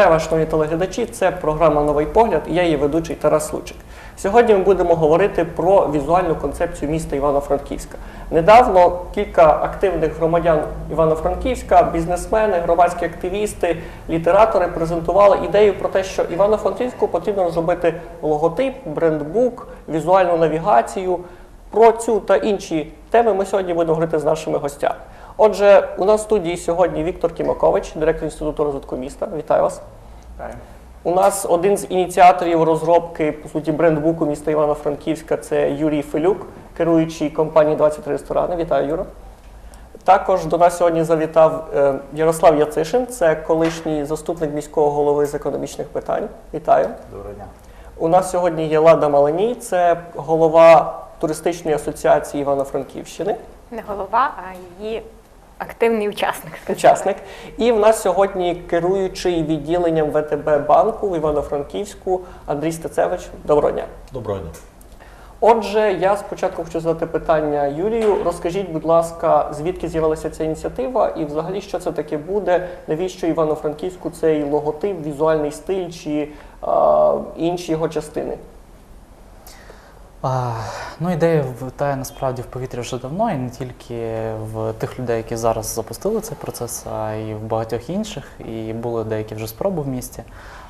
Вітаю вас, шановні телеглядачі. Це програма Новий погляд. і Я її ведучий Тарас Лучик. Сьогодні ми будемо говорити про візуальну концепцію міста Івано-Франківська. Недавно кілька активних громадян Івано-Франківська, бізнесмени, громадські активісти, літератори презентували ідею про те, що Івано-Франківську потрібно розробити логотип, брендбук, візуальну навігацію. Про цю та інші теми ми сьогодні будемо говорити з нашими гостями. Отже, у нас в студії сьогодні Віктор Кімакович, директор Інституту розвитку міста. Вітаю вас. У нас один з ініціаторів розробки по суті брендбуку міста Івано-Франківська це Юрій Филюк, керуючий компанією 23 ресторани. Вітаю, Юра. Також до нас сьогодні завітав е, Ярослав Яцишин, це колишній заступник міського голови з економічних питань. Вітаю. Доброго дня. У нас сьогодні є Лада Маленій, це голова туристичної асоціації Івано-Франківщини. Не голова, а її активний учасник. Учасник. І в нас сьогодні керуючий відділенням ВТБ банку в Івано-Франківську Андрій Стецевич. Доброго дня. Доброго дня. Отже, я спочатку хочу задати питання Юрію. Розкажіть, будь ласка, звідки з'явилася ця ініціатива, і взагалі що це таке буде? Навіщо Івано-Франківську цей логотип, візуальний стиль чи а, інші його частини? А, ну, ідея витає насправді в повітрі вже давно, і не тільки в тих людей, які зараз запустили цей процес, а й в багатьох інших. І були деякі вже спроби в місті.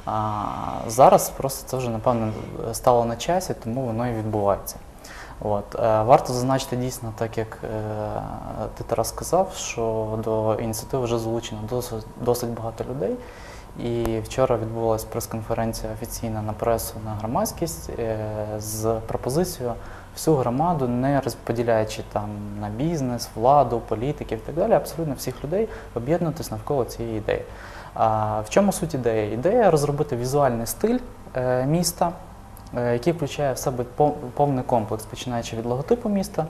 А зараз просто це вже, напевно, стало на часі, тому воно і відбувається. От. Е, Варто зазначити дійсно, так як е, ти Тарас сказав, що до ініціативи вже залучено досить, досить багато людей. І вчора відбулася прес-конференція офіційна на пресу на громадськість е, з пропозицією всю громаду, не розподіляючи там на бізнес, владу, політиків і так далі, абсолютно всіх людей об'єднуватись навколо цієї ідеї. А в чому суть ідеї? Ідея розробити візуальний стиль е, міста, е, який включає в себе пов- повний комплекс, починаючи від логотипу міста,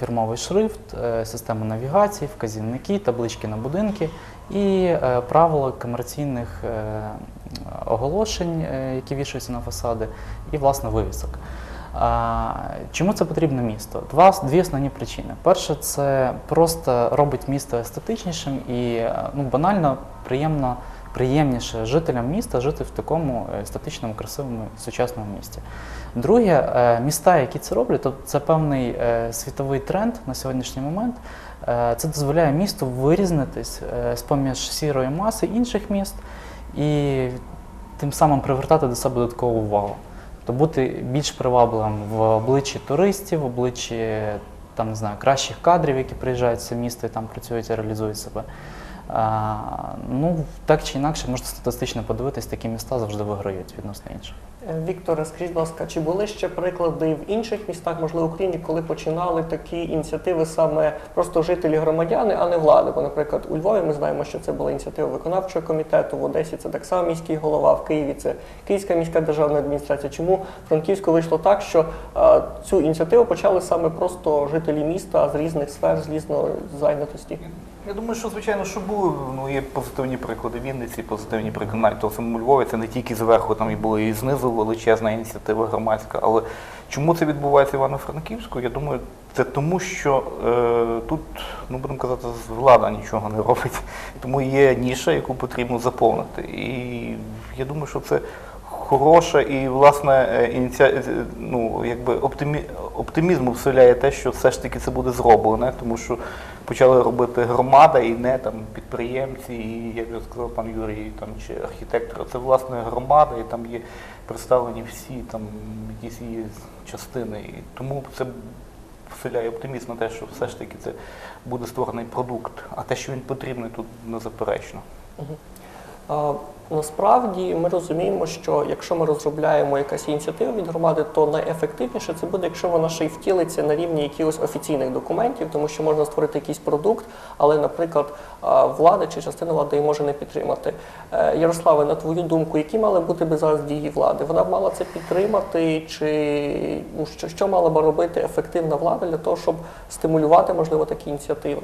фірмовий шрифт, систему навігації, вказівники, таблички на будинки і е, правила комерційних е, оголошень, е, які вішаються на фасади, і власне вивісок. Чому це потрібно місто? Два, дві основні причини. Перше, це просто робить місто естетичнішим і ну, банально приємно, приємніше жителям міста жити в такому естетичному, красивому сучасному місті. Друге, міста, які це роблять, тобто це певний світовий тренд на сьогоднішній момент. Е, Це дозволяє місту вирізнитись е, з-поміж сірої маси інших міст і тим самим привертати до себе додаткову увагу. Тобто бути більш привабливим в обличчі туристів, в обличчі там, не знаю, кращих кадрів, які приїжджають в це місто і там працюють і реалізують себе. Ну, так чи інакше, можна статистично подивитись, такі міста завжди виграють відносно інших. Вікторе, скажіть, будь ласка, чи були ще приклади в інших містах, можливо, Україні, коли починали такі ініціативи саме просто жителі громадяни, а не влади? Бо, наприклад, у Львові ми знаємо, що це була ініціатива виконавчого комітету, в Одесі це так само міський голова, в Києві це Київська міська державна адміністрація. Чому в Франківську вийшло так, що е, цю ініціативу почали саме просто жителі міста з різних сфер, з різної зайнятості? Я думаю, що звичайно, що були ну, є позитивні приклади Вінниці, позитивні приклади навіть того самому Львові. Це не тільки зверху, там і було і знизу величезна ініціатива громадська. Але чому це відбувається Івано-Франківську? Я думаю, це тому, що е, тут, ну будемо казати, влада нічого не робить. Тому є ніша, яку потрібно заповнити. І я думаю, що це хороша і власне е, ініція... е, ну, якби оптимі... оптимізму вселяє те, що все ж таки це буде зроблене, тому що почали робити громада і не там підприємці, і як вже сказав пан Юрій, там чи архітектори. Це власне громада, і там є представлені всі там якісь її частини. І тому це вселяє оптимізм на те, що все ж таки це буде створений продукт. А те, що він потрібний, тут незаперечно. Насправді ми розуміємо, що якщо ми розробляємо якась ініціатива від громади, то найефективніше це буде, якщо вона ще й втілиться на рівні якихось офіційних документів, тому що можна створити якийсь продукт, але, наприклад, влада чи частина влади може не підтримати. Е, Ярославе, на твою думку, які мали бути би зараз дії влади? Вона б мала це підтримати, чи ну, що, що мала би робити ефективна влада для того, щоб стимулювати, можливо, такі ініціативи?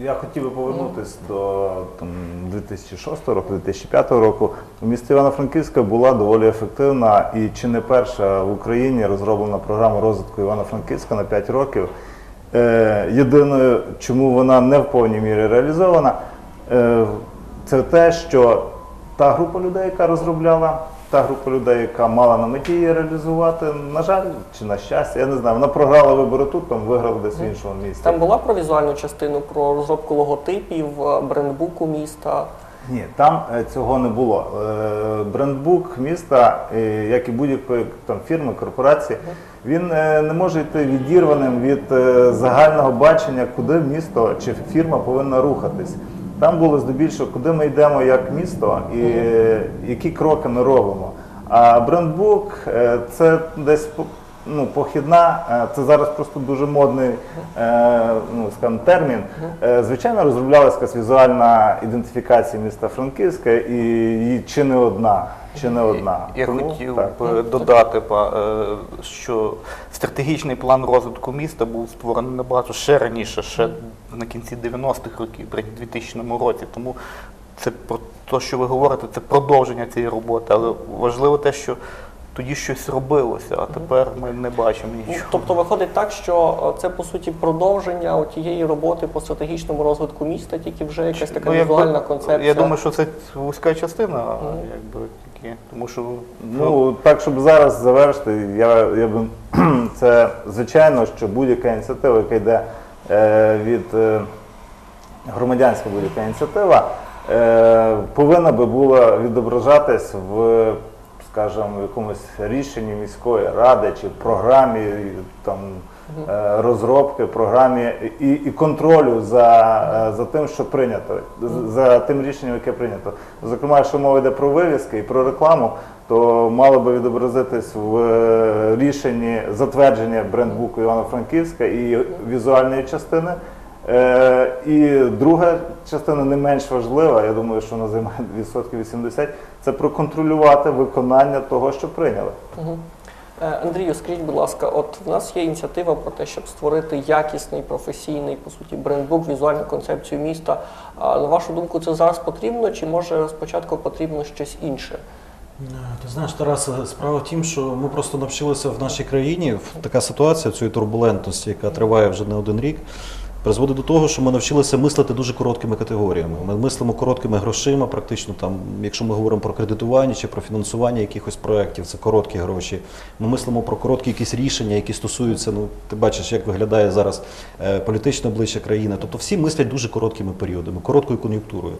Я хотів би повернутися до там, 2006 року, 2005 року. У місті Івано-Франківська була доволі ефективна і чи не перша в Україні розроблена програма розвитку Івано-Франківська на 5 років. Е, єдиною, чому вона не в повній мірі реалізована, е, це те, що та група людей, яка розробляла, та група людей, яка мала на меті її реалізувати, на жаль, чи на щастя, я не знаю, вона програла вибори тут, там виграла десь в іншому місті. Там була про візуальну частину, про розробку логотипів, е, брендбуку міста. Ні, там е, цього не було. Е, Брендбук міста, як і будь-якої там фірми, корпорації, він не може йти відірваним від загального бачення, куди місто чи фірма повинна рухатись. Там було здебільшого, куди ми йдемо як місто і які кроки ми робимо. А брендбук е, це десь ну, похідна, е, це зараз просто дуже модний е, ну, скажімо, термін. Е, Звичайно, розроблялася якась візуальна ідентифікація міста Франківська, і її чи не одна. Чи не одна. Я Тому, хотів так. би додати, що стратегічний план розвитку міста був створений набагато ще раніше, ще на кінці 90-х років, при 2000 році. Тому це про те, що ви говорите, це продовження цієї роботи. Але важливо те, що тоді щось робилося, а тепер ми не бачимо Ну, нічого. Тобто виходить так, що е, це по суті продовження тієї роботи по стратегічному розвитку міста, тільки вже якась така Ну, якби- візуальна концепція. Я думаю, що це вузька частина, якби тільки, тому що Ну, так, щоб зараз завершити, я, я би це звичайно, що будь-яка ініціатива, яка йде е, від е, громадянська будь-яка ініціатива, е, повинна би була відображатись в, скажімо, в якомусь рішенні міської ради чи програмі там. е, Розробки, програмі і, і контролю за, е, за тим, що прийнято, за тим рішенням, яке прийнято. Зокрема, якщо мова йде про вивіски і про рекламу, то мало би відобразитись в е, рішенні затвердження брендбуку Івано-Франківська і візуальної частини. Е, І друга частина не менш важлива, я думаю, що вона займає відсотків 80, це проконтролювати виконання того, що прийняли. Мгм. Е, Андрію, скажіть, будь ласка, от в нас є ініціатива про те, щоб створити якісний, професійний, по суті, брендбук, візуальну концепцію міста. А на вашу думку, це зараз потрібно, чи може спочатку потрібно щось інше? Ти знаєш, Тарас, справа в тім, що ми просто навчилися в нашій країні в- така ситуація цієї турбулентності, яка триває вже не один рік, призводить до того, що ми навчилися мислити дуже короткими категоріями. Ми мислимо короткими грошима, практично там, якщо ми говоримо про кредитування чи про фінансування якихось проєктів, це короткі гроші. Ми мислимо про короткі якісь рішення, які стосуються, ну ти бачиш, як виглядає зараз е, політичне обличчя країни. Тобто всі мислять дуже короткими періодами, короткою кон'юнктурою.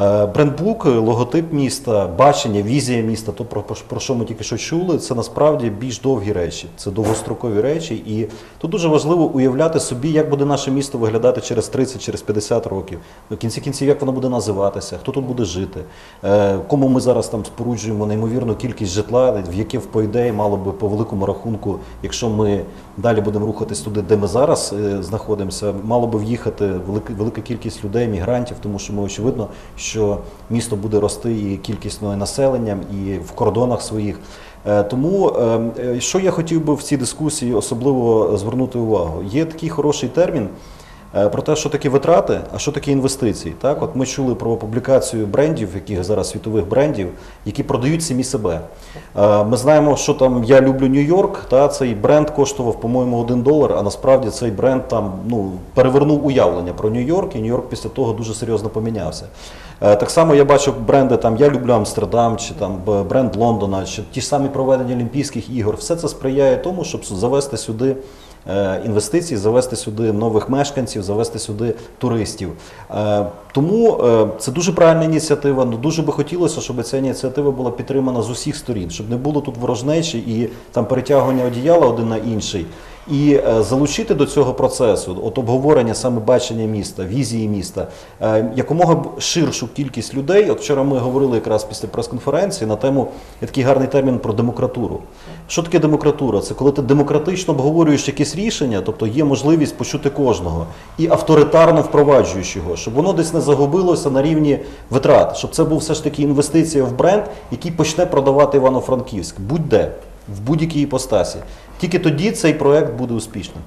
Е, Брендбук, логотип міста, бачення, візія міста, то про, про, що ми тільки що чули, це насправді більш довгі речі, це довгострокові речі. І тут дуже важливо уявляти собі, як буде наше місто виглядати через 30, через 50 років. В кінці кінців, як воно буде називатися, хто тут буде жити, е, кому ми зараз там споруджуємо неймовірну кількість житла, в яке по ідеї мало би по великому рахунку, якщо ми далі будемо рухатись туди, де ми зараз е, знаходимося, мало би в'їхати велика кількість людей, мігрантів, тому що ми очевидно, що місто буде рости і кількісною населенням, і в кордонах своїх. Е, Тому е, е, що я хотів би в цій дискусії особливо звернути увагу, є такий хороший термін. Е, Про те, що таке витрати, а що таке інвестиції. Так, от ми чули про публікацію брендів, яких зараз світових брендів, які продають самі себе. Е, Ми знаємо, що там я люблю Нью-Йорк. Та цей бренд коштував, по-моєму, один долар. А насправді цей бренд там ну перевернув уявлення про Нью-Йорк, і Нью-Йорк після того дуже серйозно помінявся. Е, Так само я бачу бренди там Я люблю Амстердам, чи там бренд Лондона, чи ті самі проведення Олімпійських ігор. Все це сприяє тому, щоб завести сюди. Е, Інвестицій, завести сюди нових мешканців, завести сюди туристів. Е, Тому е, це дуже правильна ініціатива. Ну дуже би хотілося, щоб ця ініціатива була підтримана з усіх сторін, щоб не було тут ворожнечі і там перетягування одіяла один на інший. І е, залучити до цього процесу, от обговорення саме бачення міста, візії міста, е, якомога ширшу кількість людей. От вчора ми говорили якраз після прес-конференції на тему є такий гарний термін про демократуру. Що таке демократура? Це коли ти демократично обговорюєш якісь рішення, тобто є можливість почути кожного і авторитарно впроваджуєш його, щоб воно десь не загубилося на рівні витрат, щоб це був все ж таки інвестиція в бренд, який почне продавати Івано-Франківськ, будь-де, в будь-якій іпостасі. Тільки тоді цей проект буде успішним.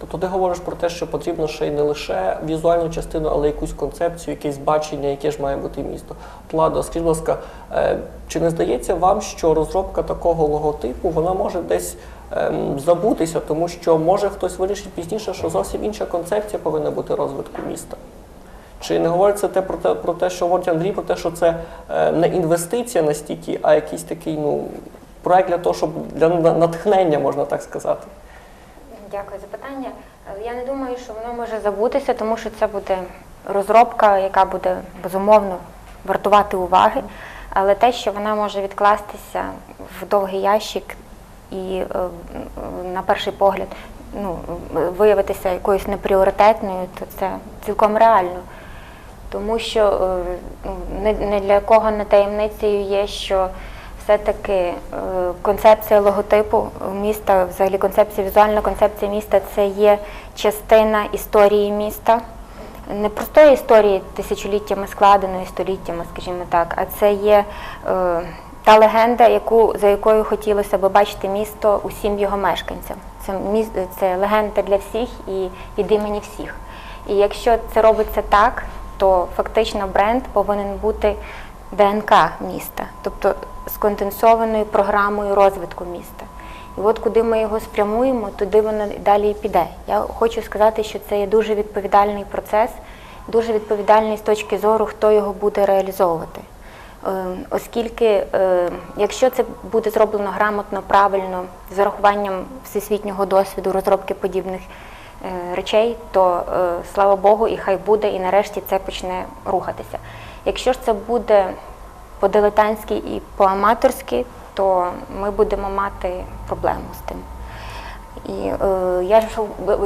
Тобто ти говориш про те, що потрібно ще й не лише візуальну частину, але якусь концепцію, якесь бачення, яке ж має бути місто. Владо, скажіть, будь ласка, е, чи не здається вам, що розробка такого логотипу вона може десь ем, забутися, тому що може хтось вирішить пізніше, що зовсім інша концепція повинна бути розвитку міста? Чи не говорить це те про те, про те, що говорить Андрій, про те, що це е, не інвестиція настільки, а якийсь такий ну, проект для того, щоб для натхнення, можна так сказати? Дякую за питання. Е, Я не думаю, що воно може забутися, тому що це буде розробка, яка буде безумовно вартувати уваги. Але те, що вона може відкластися в довгий ящик і е, на перший погляд ну, виявитися якоюсь непріоритетною, то це цілком реально. Тому що е, ну, не, не для кого не таємницею є, що все-таки е, концепція логотипу міста, взагалі концепція, візуальна концепція міста це є частина історії міста. Не простої історії тисячоліттями складеної, століттями, скажімо так, а це є е, та легенда, яку, за якою хотілося би бачити місто усім його мешканцям. Це, міс, це легенда для всіх і від імені всіх. І якщо це робиться так, то фактично бренд повинен бути ДНК міста, тобто сконденсованою програмою розвитку міста. І от куди ми його спрямуємо, туди воно далі і піде. Я хочу сказати, що це є дуже відповідальний процес, дуже відповідальний з точки зору, хто його буде реалізовувати. Е, Оскільки, е, якщо це буде зроблено грамотно, правильно, з урахуванням всесвітнього досвіду розробки подібних е, речей, то слава Богу, і хай буде, і нарешті це почне рухатися. Якщо ж це буде по-дилетантськи і по-аматорськи, то ми будемо мати проблему з тим. І е, я, ж,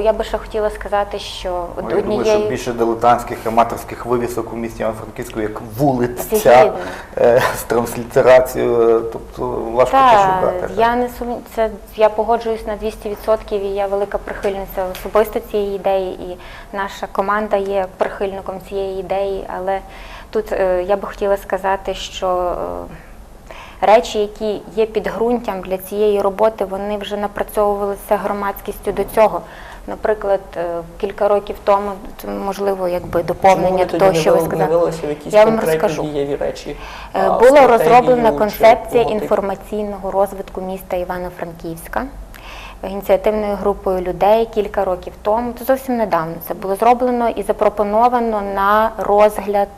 я би ще хотіла сказати, що Ну, Я думаю, що більше дилетантських аматорських вивісок у місті Івано-Франківську, як вулиця е, з транслітерацією, тобто важко Так, пошукати. я не сум... це я погоджуюсь на 200% і я велика прихильниця особисто цієї ідеї, і наша команда є прихильником цієї ідеї. Але тут е, я би хотіла сказати, що е, речі, які є підґрунтям для цієї роботи, вони вже напрацьовувалися громадськістю до цього. Наприклад, е, кілька років тому, можливо, якби доповнення до того, що ви сказали. Я вам розкажу. дієві речі? Була розроблена концепція інформаційного розвитку міста Івано-Франківська ініціативною групою людей кілька років тому. Це зовсім недавно. Це було зроблено і запропоновано на розгляд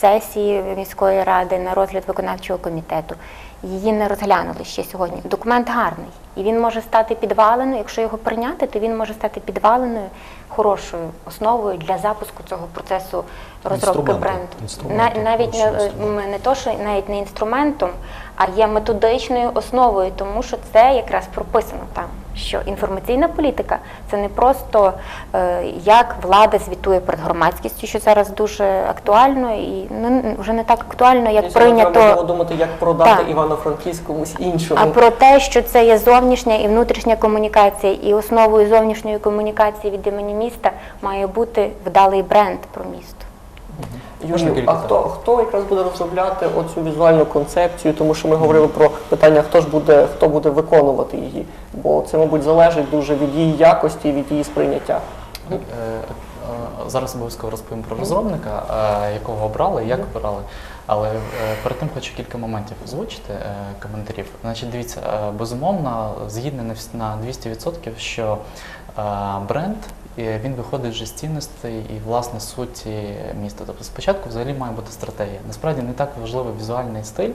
сесії міської ради, на розгляд виконавчого комітету. Її не розглянули ще сьогодні. Документ гарний, і він може стати підваленою. Якщо його прийняти, то він може стати підваленою хорошою основою для запуску цього процесу розробки бренду. На- навіть не, не то, що навіть не інструментом, а є методичною основою, тому що це якраз прописано там, що інформаційна політика це не просто е, як влада звітує перед громадськістю, що зараз дуже актуально і ну, вже не так актуально, як прийнято. думати, як продати. Івано-Франківськ комусь іншому. А про те, що це є зовнішня і внутрішня комунікація, і основою зовнішньої комунікації від імені міста має бути вдалий бренд про місто. Юрій, кілька а хто, хто якраз буде розробляти оцю візуальну концепцію? Тому що ми говорили про питання, хто ж буде, хто буде виконувати її, бо це, мабуть, залежить дуже від її якості, від її сприйняття. Е, е, Зараз обов'язково розповім про розробника, е, якого обрали, як обирали. Але перед тим хочу кілька моментів озвучити коментарів. Значить, дивіться, безумовно, згідно на вс- на 200%, що бренд е, він виходить вже з цінностей і власне суті міста. Тобто спочатку взагалі має бути стратегія. Насправді не так важливий візуальний стиль,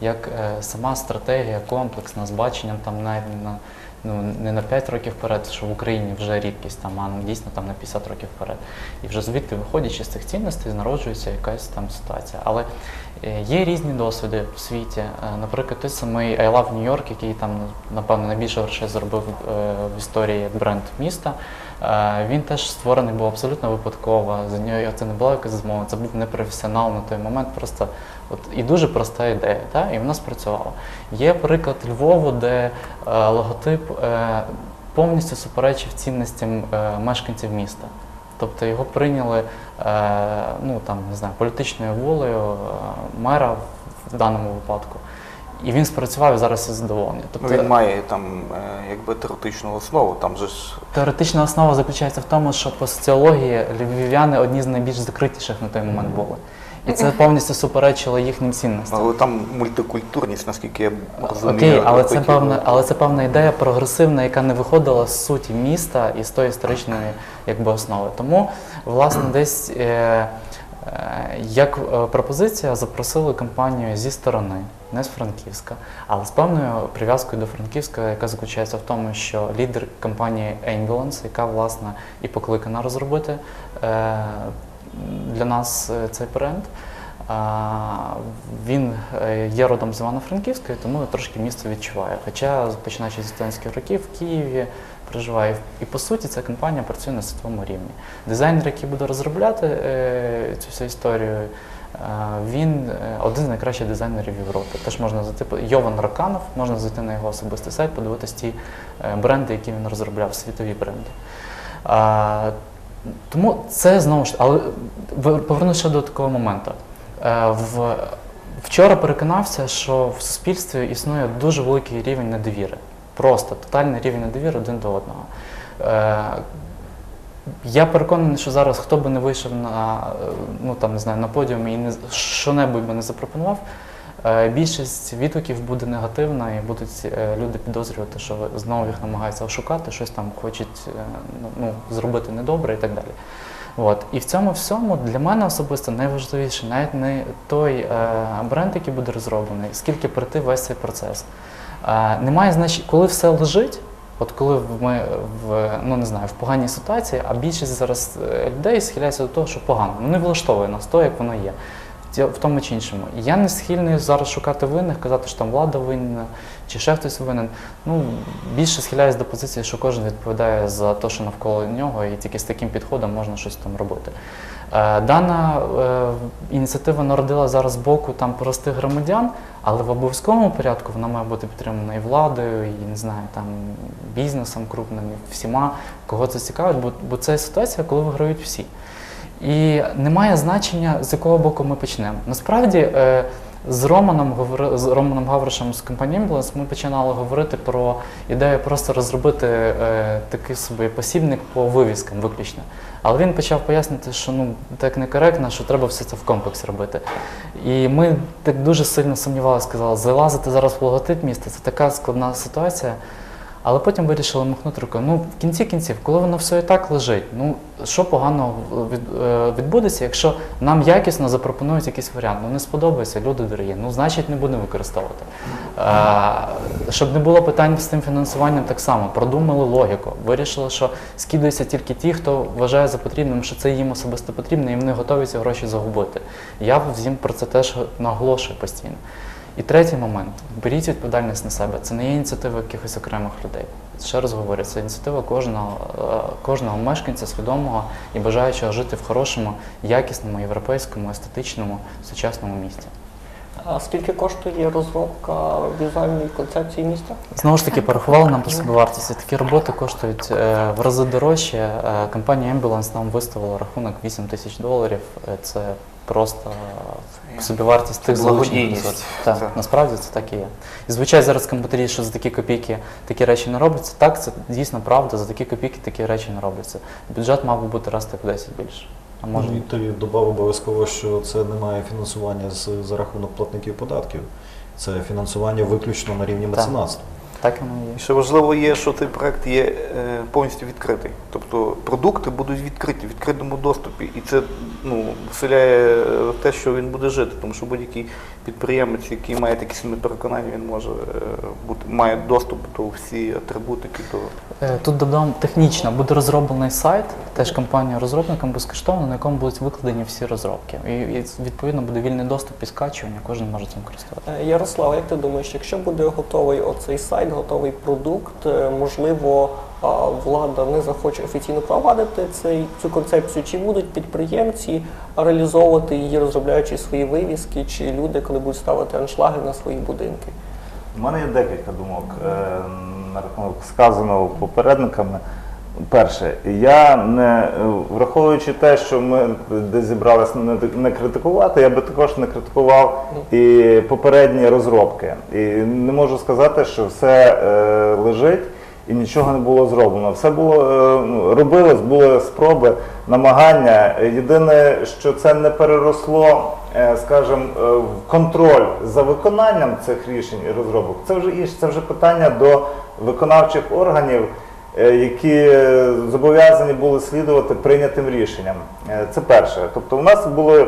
як е, сама стратегія, комплексна з баченням там навіть на ну не на 5 років вперед, що в Україні вже рідкість, там, а ну, дійсно там на 50 років вперед. І вже звідти, виходячи з цих цінностей, народжується якась там ситуація. Але е, є різні досвіди в світі. Е, Наприклад, той самий I Love New York, який там напевно найбільше грошей заробив е, в історії як бренд міста. Він теж створений був абсолютно випадково. За нього це не була якась змова, це був непрофесіонал на той момент. Просто от і дуже проста ідея, та? і вона спрацювала. Є приклад Львову, де е, логотип е, повністю суперечив цінностям е, мешканців міста. Тобто його прийняли е, ну, там, не знаю, політичною волею е, мера в даному випадку. І він спрацював і зараз є задоволений. Ну, Тобто, він має там е, якби теоретичну основу, там же ж Теоретична основа заключається в тому, що по соціології львів'яни одні з найбільш закритіших на той момент були. І це повністю суперечило їхнім цінностям. але там мультикультурність, наскільки я розумію. Окей, але це певна, але це певна ідея прогресивна, яка не виходила з суті міста і з тої історичної якби основи. Тому, власне, десь е, Е, Як е, пропозиція запросили компанію зі сторони, не з Франківська, але з певною прив'язкою до Франківська, яка заключається в тому, що лідер компанії Ambulance, яка власне і покликана розробити е, для нас е, цей бренд. Він е, є родом з Івано-Франківська, і тому трошки місто відчуває. Хоча, починаючи з студентських років в Києві проживає. І по суті ця компанія працює на світовому рівні. Дизайнер, який буде розробляти е, цю всю історію, він один з найкращих дизайнерів Європи. Теж можна зайти Йован Раканов, можна зайти на його особистий сайт, подивитись ті бренди, які він розробляв, світові бренди. Тому це знову ж але повернуся до такого моменту. Е, в, вчора переконався, що в суспільстві існує дуже великий рівень недовіри. Просто тотальний рівень недовіри один до одного. Е, я переконаний, що зараз хто би не вийшов на, е, ну, там, не знаю, на подіум і не, що-небудь би не запропонував, більшість відгуків буде негативна і будуть е, люди підозрювати, що знову їх намагаються ошукати, щось там хочуть е, ну, зробити недобре і так далі. От. І в цьому всьому для мене особисто найважливіше навіть не той е, бренд, який буде розроблений, скільки пройти весь цей процес. Е, немає значення, коли все лежить, от коли ми в ну не знаю, в поганій ситуації, а більшість зараз е, людей схиляється до того, що погано. Ну не влаштовує нас то, як воно є. В тому чи іншому. Я не схильний зараз шукати винних, казати, що там влада винна, чи ще хтось винен. Ну, більше схиляюсь до позиції, що кожен відповідає за те, що навколо нього, і тільки з таким підходом можна щось там робити. Е, Дана е, ініціатива народила зараз з боку там простих громадян, але в обов'язковому порядку вона має бути підтримана і владою, і не знаю, там бізнесом крупним, і всіма, кого це цікавить, бо, бо це ситуація, коли виграють всі. І немає значення, з якого боку ми почнемо. Насправді, е, з Романом з Романом Гавришем з компанії ми починали говорити про ідею просто розробити е, такий собі посібник по вивіскам виключно. Але він почав пояснити, що ну так некоректно, що треба все це в комплекс робити. І ми так дуже сильно сумнівалися, сказали, залазити зараз в логотип міста це така складна ситуація. Але потім вирішили махнути рукою. Ну, в кінці кінців, коли воно все і так лежить, ну що поганого від, е, відбудеться, якщо нам якісно запропонують якийсь варіант. Ну не сподобається, люди дорогі, ну значить не будемо використовувати. Е, щоб не було питань з тим фінансуванням, так само продумали логіку. Вирішили, що скидаються тільки ті, хто вважає за потрібним, що це їм особисто потрібно, і вони готові ці гроші загубити. Я їм про це теж наголошую постійно. І третій момент беріть відповідальність на себе. Це не є ініціатива якихось окремих людей. Ще раз говорю, це ініціатива кожного, е, кожного мешканця свідомого і бажаючого жити в хорошому, якісному, європейському, естетичному, сучасному місті. А скільки коштує розробка візуальної концепції міста? Знову ж таки, порахували нам по собівартості. Такі роботи коштують е, в рази дорожче. Е, Компанія Ambulance нам виставила рахунок 8 тисяч доларів. Е, Це просто собівартість тих залучених ресурсів. Так, насправді це так і є. І звичайно, зараз комп'ютері, що за такі копійки такі речі не робляться. Так, це дійсно правда. За такі копійки такі речі не робляться. Бюджет мав би бути раз так в 10 більше. А може Ну, і ти додав обов'язково, що це немає фінансування з, за рахунок платників податків. Це фінансування виключно на рівні меценатства. Так воно і є. Ще важливо є, що цей проект є е, повністю відкритий. Тобто продукти будуть відкриті в відкритому доступі. І це ну, вселяє е, те, що він буде жити. Тому що будь-який підприємець, який має такі самі переконання, він може е, бути, має доступ до всі атрибутики, до Тут додам технічно буде розроблений сайт, теж компанією розробником безкоштовно, на якому будуть викладені всі розробки. І, і відповідно буде вільний доступ і скачування, кожен може цим користуватися. Ярослав, як ти думаєш, якщо буде готовий оцей сайт, готовий продукт, е, можливо, влада не захоче офіційно провадити цей, цю концепцію, чи будуть підприємці реалізовувати її, розробляючи свої вивіски, чи люди, коли будуть ставити аншлаги на свої будинки? У мене є декілька думок е, на рахунок сказаного попередниками. Перше, я не враховуючи те, що ми десь зібралися не, не критикувати, я би також не критикував і попередні розробки. І не можу сказати, що все е, лежить і нічого не було зроблено. Все було е, ну, робилось, були спроби, намагання. Єдине, що це не переросло, е, скажімо, е, в контроль за виконанням цих рішень і розробок. Це вже інше, це вже питання до виконавчих органів. Е, які е, зобов'язані були слідувати прийнятим рішенням. Е, Це перше. Тобто, у нас були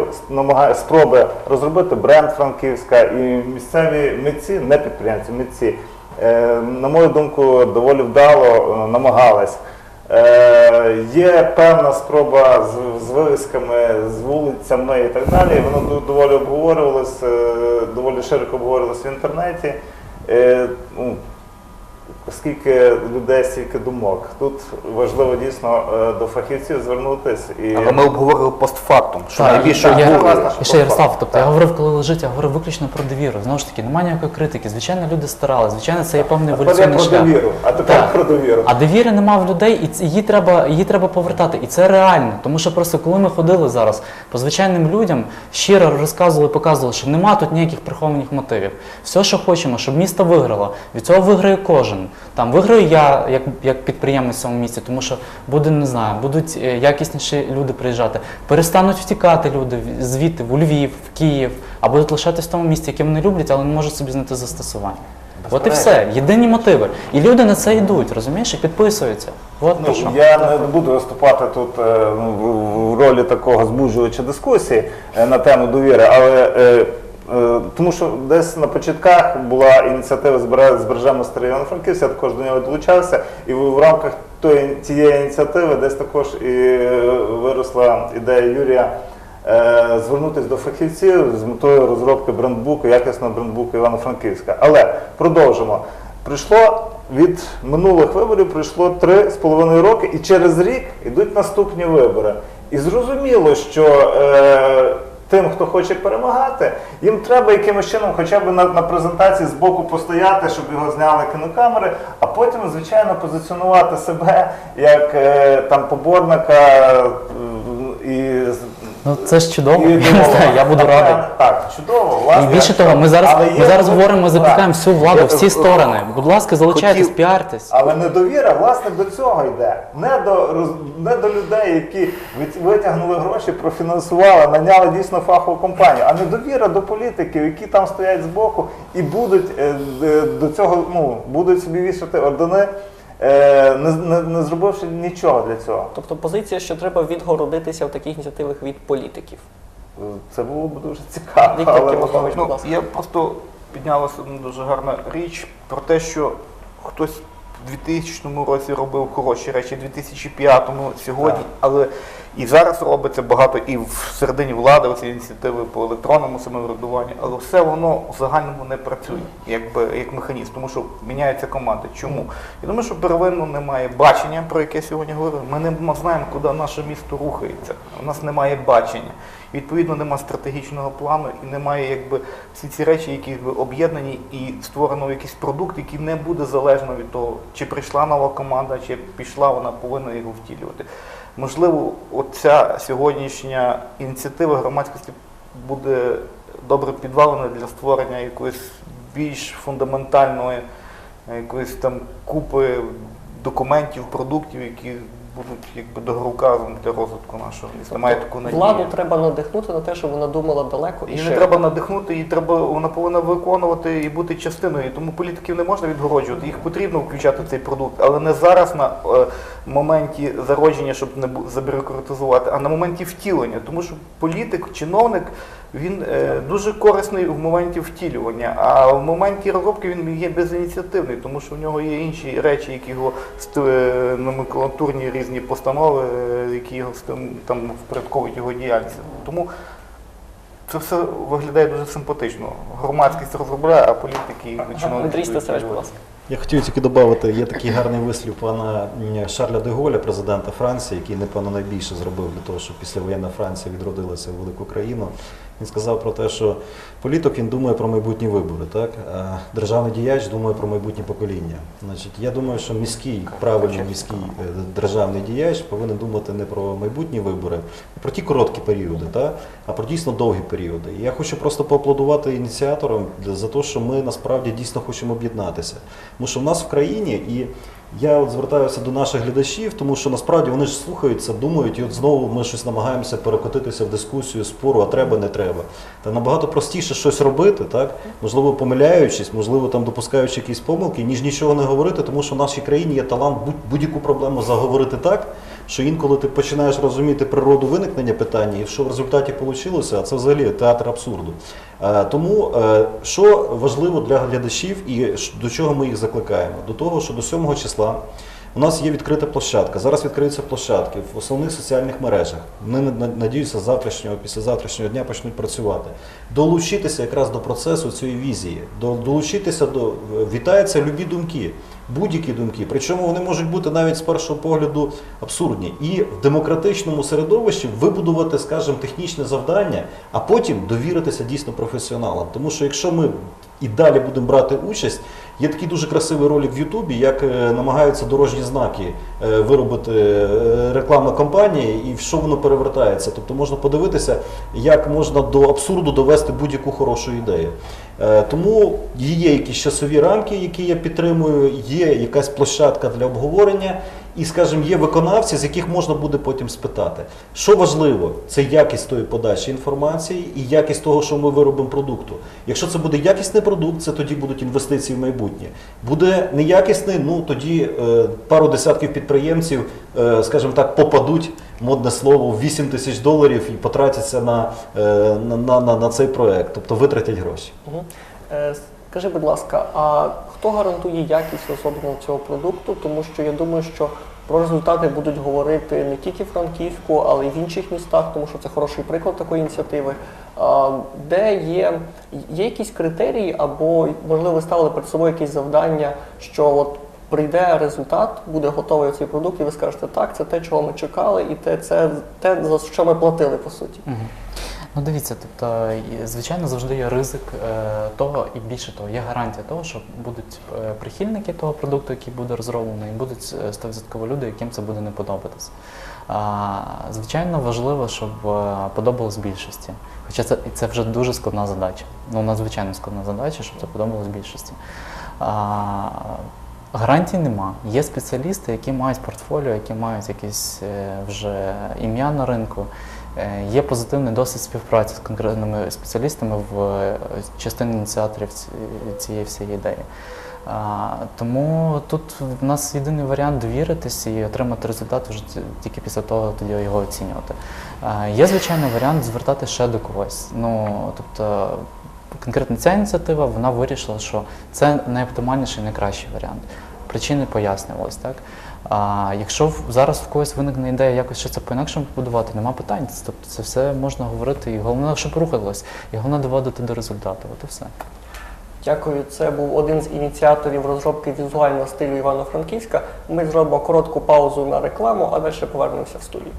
спроби розробити бренд Франківська, і місцеві митці, не підприємці, митці, на мою думку, доволі вдало намагались. Є певна спроба з, з вивісками, з вулицями і так далі. Воно доволі обговорювалося, е, доволі широко обговорювалося в інтернеті. Е, ну, Скільки людей, стільки думок. Тут важливо дійсно е, до фахівців звернутися. І... Але ми обговорили постфактум, що Так, найбільше я, було. і ще Ярослав, тобто я говорив, коли лежить, я говорив виключно про довіру. Знову ж таки, немає ніякої критики. Звичайно, люди старали. Звичайно, це є певний А тепер я еволюційний про шлях. довіру. А тепер Так. про довіру. А довіри нема в людей, і ц- її треба, її треба повертати. І це реально. Тому що просто коли ми ходили зараз по звичайним людям, щиро розказували, показували, що нема тут ніяких прихованих мотивів. Все, що хочемо, щоб місто виграло. Від цього виграє кожен. Там виграю я як, як підприємець в цьому місті, тому що буде, не знаю, будуть е, якісніші люди приїжджати. Перестануть втікати люди звідти в Львів, в Київ, а будуть лишатись в тому місті, яке вони люблять, але не можуть собі знайти застосування. От і все, єдині мотиви. І люди на це йдуть, розумієш, і підписуються. От про що. Ну, я не буду виступати тут е, ну, в, ролі такого збуджувача дискусії е, на тему довіри, але тому що десь на початках була ініціатива «Збере- збережемо старий Івано-Франківськ, я також до нього долучався, і в, рамках цієї ініціативи десь також і е, виросла ідея Юрія. е, Звернутися до фахівців з метою розробки брендбуку, якісного брендбуку Івано-Франківська. Але продовжимо. Прийшло від минулих виборів пройшло три з половиною роки, і через рік йдуть наступні вибори. І зрозуміло, що е, тим, хто хоче перемагати, їм треба якимось чином, хоча б на, на презентації з боку постояти, щоб його зняли кінокамери, а потім, звичайно, позиціонувати себе як е, там поборника е, і Ну це ж чудово. Я не знаю, я буду радий. Так, чудово. І більше того, ми зараз ми зараз говоримо, закликаємо всю владу, всі сторони. Будь ласка, залучайтесь, Хотів- піартесь. Але недовіра, власне, до цього йде. Не до, роз- не до людей, які вит- витягнули гроші, профінансували, наняли дійсно фахову компанію, а недовіра до політиків, які там стоять збоку і будуть е, е, до цього, ну, будуть собі вішати ордени, е, не, не, не зробивши нічого для цього. Тобто позиція, що треба відгородитися в таких ініціативах від політиків. Це було б дуже цікаво. Віктор але Тимофійович, будь Ну, ласка. я просто піднялася одна дуже гарна річ про те, що хтось в 2000 році робив хороші речі, в 2005 сьогодні, Так. але і зараз робиться багато, і в середині влади оці ініціативи по електронному самоврядуванню, але все воно в загальному не працює якби як механізм, тому що міняється команда. Чому? Я думаю, що первинно немає бачення, про яке сьогодні говорили. Ми не знаємо, куди наше місто рухається. У нас немає бачення. Відповідно, немає стратегічного плану і немає якби всі ці речі, які об'єднані і створено якийсь продукт, який не буде залежно від того, чи прийшла нова команда, чи пішла, вона повинна його втілювати. Можливо, оця сьогоднішня ініціатива громадськості буде добре підвалена для створення якоїсь більш фундаментальної, е, якоїсь там купи документів, продуктів, які будуть якби дороговказом для розвитку нашого міста. Має таку надію. Владу треба надихнути на те, щоб вона думала далеко і Її не широко. треба надихнути, її треба, вона повинна виконувати і бути частиною. Тому політиків не можна відгороджувати. Їх потрібно включати в цей продукт, але не зараз на е, моменті зародження, щоб не забюрократизувати, а на моменті втілення. Тому що політик, чиновник, він е, дуже корисний в моменті втілювання, а в моменті розробки він є безініціативний, тому що в нього є інші речі, які його е, номенклатурні різні постанови, е, які його там впорядковують його діяльність. Тому це все виглядає дуже симпатично. Громадськість розробляє, а політики і чиновники. Андрій Стасевич, будь ласка. Я хотів тільки додати, є такий гарний вислів пана Шарля де Голля, президента Франції, який, напевно, найбільше зробив для того, щоб післявоєнна Франція відродилася в велику країну. Він сказав про те, що політик він думає про майбутні вибори, так? а державний діяч думає про майбутнє покоління. Значить, я думаю, що міський, правильний міський е, державний діяч повинен думати не про майбутні вибори, не про ті короткі періоди, так? а про дійсно довгі періоди. І я хочу просто поаплодувати ініціаторам за те, що ми насправді дійсно хочемо об'єднатися. Тому що в нас в країні і Я от звертаюся до наших глядачів, тому що насправді вони ж слухаються, думають, і от знову ми щось намагаємося перекотитися в дискусію, спору, а треба, не треба. Та набагато простіше щось робити, так можливо, помиляючись, можливо, там допускаючи якісь помилки, ніж нічого не говорити, тому що в нашій країні є талант будь- будь-яку проблему заговорити так, що інколи ти починаєш розуміти природу виникнення питання, і що в результаті вийшло, а це взагалі театр абсурду. Е, Тому е, що важливо для глядачів і до чого ми їх закликаємо? До того, що до 7 числа у нас є відкрита площадка. Зараз відкриються площадки в основних соціальних мережах. Вони на- на- надіюся, завтрашнього, після завтрашнього дня почнуть працювати. Долучитися якраз до процесу цієї візії, долучитися до вітаються любі думки, будь-які думки. Причому вони можуть бути навіть з першого погляду абсурдні. І в демократичному середовищі вибудувати, скажімо, технічне завдання, а потім довіритися дійсно професіоналам. Тому що якщо ми і далі будемо брати участь, є такий дуже красивий ролик в Ютубі, як е, намагаються дорожні знаки е, виробити е, рекламна кампанія і в що воно перевертається. Тобто можна подивитися, як можна до абсурду довести будь-яку хорошу ідею. Тому є якісь часові рамки, які я підтримую, є якась площадка для обговорення, і, скажімо, є виконавці, з яких можна буде потім спитати. Що важливо, це якість тої подачі інформації і якість того, що ми виробимо продукту. Якщо це буде якісний продукт, це тоді будуть інвестиції в майбутнє. Буде неякісний, ну тоді е, пару десятків підприємців, е, скажімо так, попадуть. Модне слово в 8 тисяч доларів і потратяться на, е, на, на, на, на цей проект, тобто витратять гроші. Мгм. Скажи, будь ласка, а хто гарантує якість особливо цього продукту? Тому що я думаю, що про результати будуть говорити не тільки в Франківську, але й в інших містах, тому що це хороший приклад такої ініціативи. Де є, є якісь критерії, або можливо ви ставили перед собою якісь завдання, що от прийде результат, буде готовий цей продукт, і ви скажете, так, це те, чого ми чекали, і те, це те, за що ми платили по суті. Мгм. Ну дивіться, тобто, звичайно, завжди є ризик е, того, і більше того, є гарантія того, що будуть е, прихильники того продукту, який буде розроблений, і будуть е, 100% люди, яким це буде не подобатися. Звичайно, важливо, щоб е, подобалось більшості. Хоча це, це вже дуже складна задача. Ну, надзвичайно складна задача, щоб це подобалось більшості. Гарантій нема. Є спеціалісти, які мають портфоліо, які мають якесь е, вже ім'я на ринку. Е, Є позитивний досвід співпраці з конкретними спеціалістами в е, частині ініціаторів цієї всієї ідеї. Тому тут в нас єдиний варіант довіритись і отримати результат вже тільки після того тоді його оцінювати. Є звичайно варіант звертати ще до когось. Ну тобто конкретно ця ініціатива вона вирішила, що це найоптимальніший, найкращий варіант. Причини пояснювались, так? А якщо зараз в когось виникне ідея якось ще це по-інакшому побудувати, нема питань. Тобто це все можна говорити, і головне, щоб рухалось, і головне доводити до результату. От і все. Дякую. Це був один з ініціаторів розробки візуального стилю Івано-Франківська. Ми зробимо коротку паузу на рекламу, а далі повернемося в студію.